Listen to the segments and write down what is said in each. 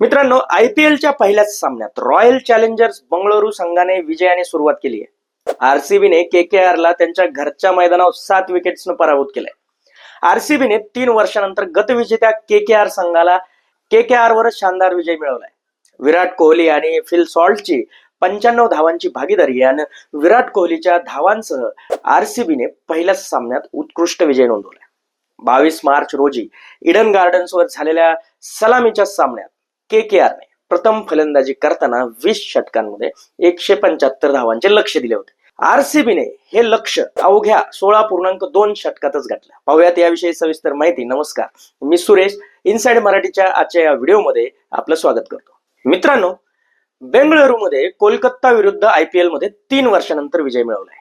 मित्रांनो I P एलच्या पहिल्याच सामन्यात रॉयल चॅलेंजर्स बंगळुरू संघाने विजयाने सुरुवात केली आहे. आरसीबीने के के ला त्यांच्या घरच्या मैदानावर सात विकेट्सनं पराभूत केलंय. आरसीबीने तीन वर्षानंतर गतविजेत्या के के आर संघाला के के आर वरच शानदार विजय मिळवलाय. विराट कोहली आणि फिल सॉल्टची पंच्याण्णव धावांची भागीदारी आणि विराट कोहलीच्या धावांसह आरसीबीने पहिल्याच सामन्यात उत्कृष्ट विजय नोंदवला बावीस मार्च रोजी इडन गार्डन्सवर झालेल्या सलामीच्या सामन्यात के के आरने प्रथम फलंदाजी करताना वीस षटकांमध्ये एकशे पंच्याहत्तर धावांचे लक्ष दिले होते. आरसीबीने हे लक्ष अवघ्या सोळा पूर्णांक दोन षटकातच गाठलं. पाहूयात याविषयी सविस्तर माहिती. नमस्कार. मी सुरेश. इनसाइड मराठीच्या आजच्या या व्हिडिओमध्ये आपलं स्वागत करतो. मित्रांनो बेंगळुरूमध्ये कोलकाता विरुद्ध आय पी एलमध्ये तीन वर्षानंतर विजय मिळवलाय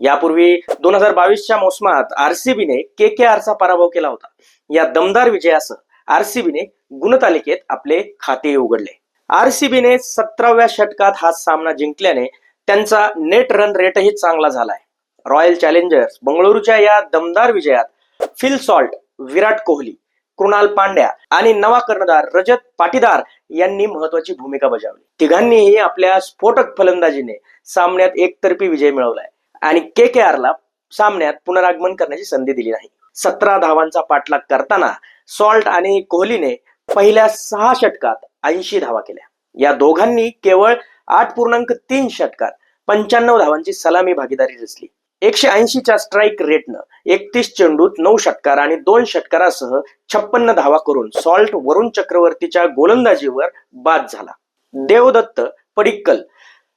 यापूर्वी दोन हजार बावीसच्या मोसमात आरसीबीने के के आरचा पराभव केला होता. या दमदार विजयासह आरसीबीने गुणतालिकेत आपले खाते उघडले. आरसीबीने सतराव्या षटकात हा सामना जिंकल्याने त्यांचा नेट रन रेटही चांगला झालाय. रॉयल चॅलेंजर्स बंगळुरूच्या या दमदार विजयात फिल सॉल्ट विराट कोहली कृणाल पांड्या आणि नवा कर्णधार रजत पाटीदार यांनी महत्वाची भूमिका बजावली. तिघांनीही आपल्या स्फोटक फलंदाजीने सामन्यात एकतर्फी विजय मिळवलाय. आणि के के ला सामन्यात पुनरागमन करण्याची संधी दिली नाही. सतरा धावांचा पाठलाग करताना सॉल्ट आणि कोहलीने पहिल्या सहा षटकात ऐंशी धावा केल्या. या दोघांनी केवळ आठ पूर्णांक तीन षटकात पंच्याण्णव धावांची सलामी भागीदारी रचली. एकशे ऐंशीच्या स्ट्राईक रेटनं एकतीस चेंडूत नऊ षटकार आणि दोन षटकारासह छप्पन्न धावा करून सॉल्ट वरुण चक्रवर्तीच्या गोलंदाजीवर बाद झाला. देवदत्त पडिक्कल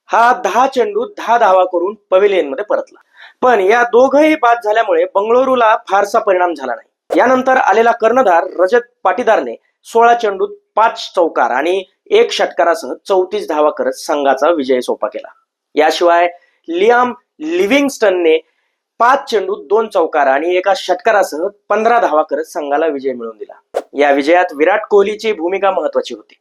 हा दहा चेंडूत दहा धावा करून पवेलियनमध्ये परतला. पण या दोघही बाद झाल्यामुळे बंगळुरूला फारसा परिणाम झाला नाही. यानंतर आलेला कर्णधार रजत पाटीदारने सोळा चेंडूत पाच चौकार आणि एक षटकारासह चौतीस धावा करत संघाचा विजय सोपा केला. याशिवाय लियाम लिव्हिंगस्टनने पाच चेंडूत दोन चौकार आणि एका षटकारासह पंधरा धावा करत संघाला विजय मिळवून दिला. या विजयात विराट कोहलीची भूमिका महत्वाची होती.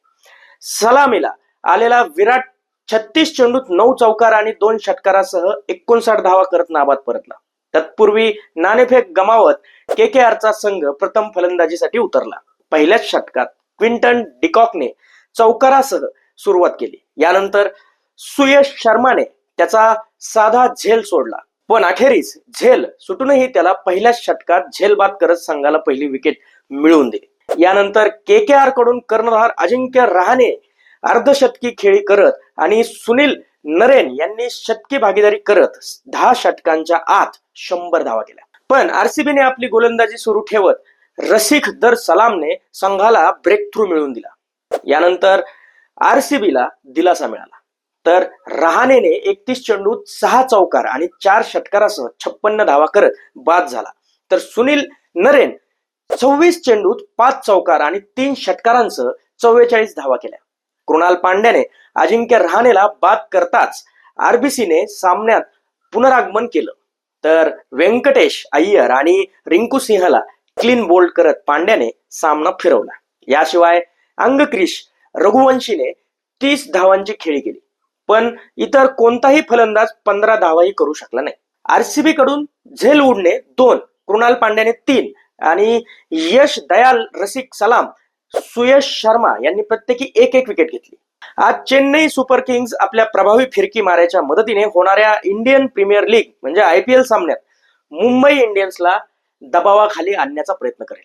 सलामीला आलेला विराट छत्तीस चेंडूत नऊ चौकार आणि दोन षटकारासह एकोणसाठ धावा करत नाबाद परतला. तत्पूर्वी नाणेफेक गमावत के के आरचा संघ प्रथम फलंदाजीसाठी उतरला. पहिल्याच षटकात क्विंटन डिकॉकने चौकारासह सुरुवात केली. यानंतर सुयश शर्माने त्याचा साधा झेल सोडला. पण अखेरीस झेल सुटूनही त्याला पहिल्याच षटकात झेलबाद करत संघाला पहिली विकेट मिळवून दिली. यानंतर के के आरकडून कर्णधार अजिंक्य रहाणे अर्धशतकी खेळी करत आणि सुनील नरेन यांनी शतकी भागीदारी करत दहा षटकांच्या आत शंभर धावा केल्या. पण आरसीबीने आपली गोलंदाजी सुरू ठेवत रसिक दर सलामने संघाला ब्रेक थ्रू मिळवून दिला. यानंतर आरसीबीला दिलासा मिळाला. तर रहाणेने एकतीस चेंडूत सहा चौकार आणि चार षटकारासह छप्पन्न धावा करत बाद झाला. तर सुनील नरेन सव्वीस चेंडूत पाच चौकार आणि तीन षटकारांसह चव्वेचाळीस धावा केल्या. कृणाल पांड्याने अजिंक्य रहाणेला बाद करताच आरबीसीने सामन्यात पुनरागमन केलं. तर व्यंकटेश अय्यर आणि रिंकू सिंहला क्लीन बोल्ड करत पांड्याने सामना फिरवला. याशिवाय अंगक्रिश रघुवंशीने तीस धावांची खेळी केली. पण इतर कोणताही फलंदाज पंधरा धावाही करू शकला नाही. आरसीबी कडून झेल वुडने दोन कृणाल पांड्याने तीन आणि यश दयाल रसिक सलाम सुयश शर्मा यांनी प्रत्येकी एक एक विकेट घेतली. आज चेन्नई सुपर किंग्स आपल्या प्रभावी फिरकी मारायच्या मदतीने होणाऱ्या इंडियन प्रीमियर लीग म्हणजे आय पी एल सामन्यात मुंबई इंडियन्सला दबावाखाली आणण्याचा प्रयत्न करेल.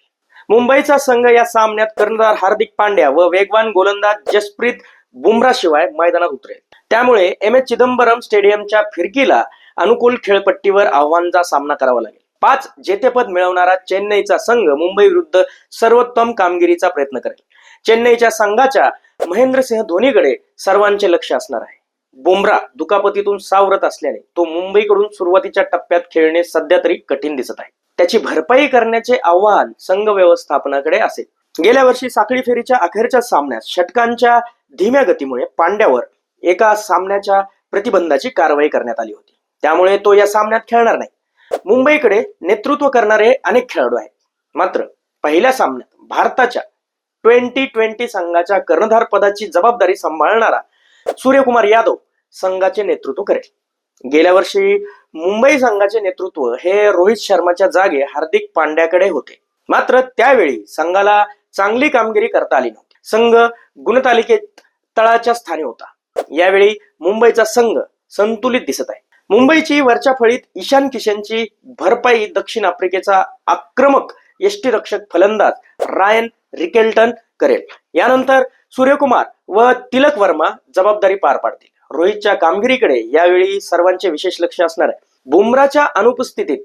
मुंबईचा संघ या सामन्यात कर्णधार हार्दिक पांड्या व वेगवान गोलंदाज जसप्रीत बुमरा शिवाय मैदानात उतरेल. त्यामुळे एम एच चिदंबरम स्टेडियमच्या फिरकीला अनुकूल खेळपट्टीवर आव्हानचा सामना करावा लागेल. पाच जेतेपद मिळवणारा चेन्नईचा संघ मुंबई विरुद्ध सर्वोत्तम कामगिरीचा प्रयत्न करेल. चेन्नईच्या संघाच्या महेंद्रसिंह धोनीकडे सर्वांचे लक्ष असणार आहे. बुमरा दुखापतीतून सावरत असल्याने तो मुंबईकडून सुरुवातीच्या टप्प्यात खेळणे सध्या तरी कठीण दिसत आहे. त्याची भरपाई करण्याचे आव्हान संघ व्यवस्थापनाकडे असेल. गेल्या वर्षी साखळी फेरीच्या अखेरच्या सामन्यात षटकांच्या धीम्या गतीमुळे पांड्यावर एका सामन्याच्या प्रतिबंधाची कारवाई करण्यात आली होती. त्यामुळे तो या सामन्यात खेळणार नाही. मुंबईकडे नेतृत्व करणारे अनेक खेळाडू आहेत. मात्र पहिल्या सामन्यात भारताच्या ट्वेंटी ट्वेंटी संघाच्या कर्णधार पदाची जबाबदारी सांभाळणारा सूर्यकुमार यादव संघाचे नेतृत्व करेल. गेल्या वर्षी मुंबई संघाचे नेतृत्व हे रोहित शर्माच्या जागे हार्दिक पांड्याकडे होते. मात्र त्यावेळी संघाला चांगली कामगिरी करता आली नव्हती. संघ गुणतालिकेत तळाच्या स्थानी होता. यावेळी मुंबईचा संघ संतुलित दिसत आहे. मुंबईची वरच्या फळीत ईशान किशनची भरपाई दक्षिण आफ्रिकेचा आक्रमक यष्टीरक्षक फलंदाज रायन रिकेल्टन करेल. यानंतर सूर्यकुमार व तिलक वर्मा जबाबदारी पार पाडतील. रोहितच्या कामगिरीकडे यावेळी सर्वांचे विशेष लक्ष असणार आहे. बुमराच्या अनुपस्थितीत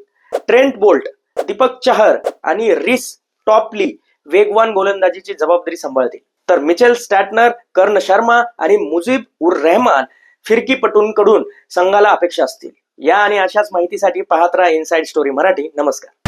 ट्रेंट बोल्ट दीपक चहर आणि रिस टॉपली वेगवान गोलंदाजीची जबाबदारी सांभाळतील. तर मिचेल स्टॅटनर कर्ण शर्मा आणि मुजीब उर रहमान फिरकीपटूंकडून संघाला अपेक्षा असतील. या आणि अशाच माहितीसाठी पाहत राहा इनसाइड स्टोरी मराठी. नमस्कार.